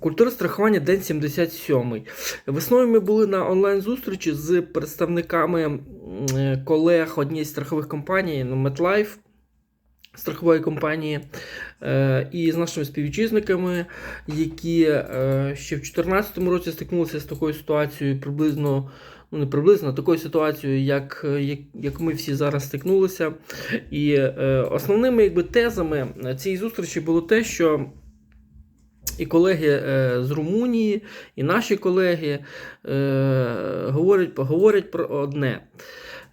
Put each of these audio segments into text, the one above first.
Культура страхування день 77. Весною ми були на онлайн-зустрічі з представниками е, колег однієї страхових компаній, ну, MetLife, страхової компанії, е, і з нашими співвітчизниками, які е, ще в 2014 році стикнулися з такою ситуацією, приблизно. Ну, не приблизно такою ситуацією, як, як, як ми всі зараз стикнулися. І основними якби, тезами цієї зустрічі було те, що і колеги е, з Румунії, і наші колеги е, говорять, говорять про одне.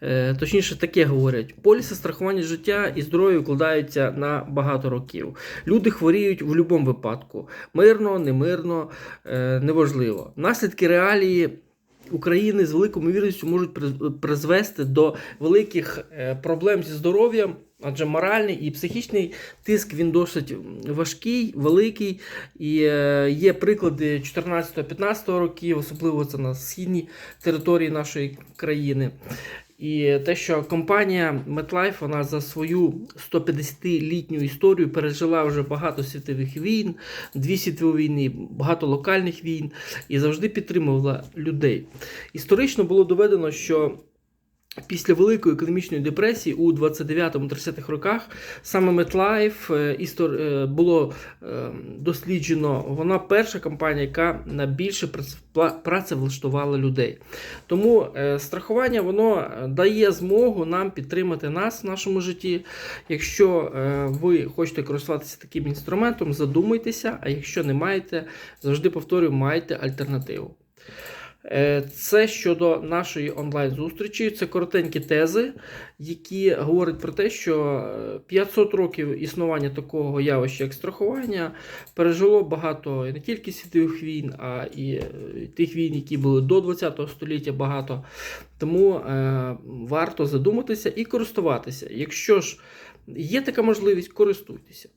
Е, Точніше, таке говорять: поліси страхування життя і здоров'я вкладаються на багато років. Люди хворіють в будь-якому випадку. Мирно, немирно, неважливо. Наслідки реалії. України з великою ймовірністю можуть призвести до великих е, проблем зі здоров'ям, адже моральний і психічний тиск він досить важкий, великий. І е, є приклади 14-15 років, особливо це на східній території нашої країни. І те, що компанія MetLife вона за свою 150-літню історію пережила вже багато світових війн, дві світові війни, багато локальних війн і завжди підтримувала людей. Історично було доведено, що після Великої економічної депресії у 29-30-х роках саме MetLife е, було е, досліджено. Вона перша компанія, яка найбільше прац- працевлаштувала людей. Тому е, страхування воно дає змогу нам підтримати нас в нашому житті. Якщо ви хочете користуватися таким інструментом, задумайтеся, а якщо не маєте, завжди повторюю, майте альтернативу. Е, Це щодо нашої онлайн-зустрічі. Це коротенькі тези, які говорять про те, що е, 500 років існування такого явища, як страхування, пережило багато не тільки світових війн, а і е, тих війн, які були до 20 століття багато. Тому е, варто задуматися і користуватися. Якщо ж є така можливість, користуйтеся.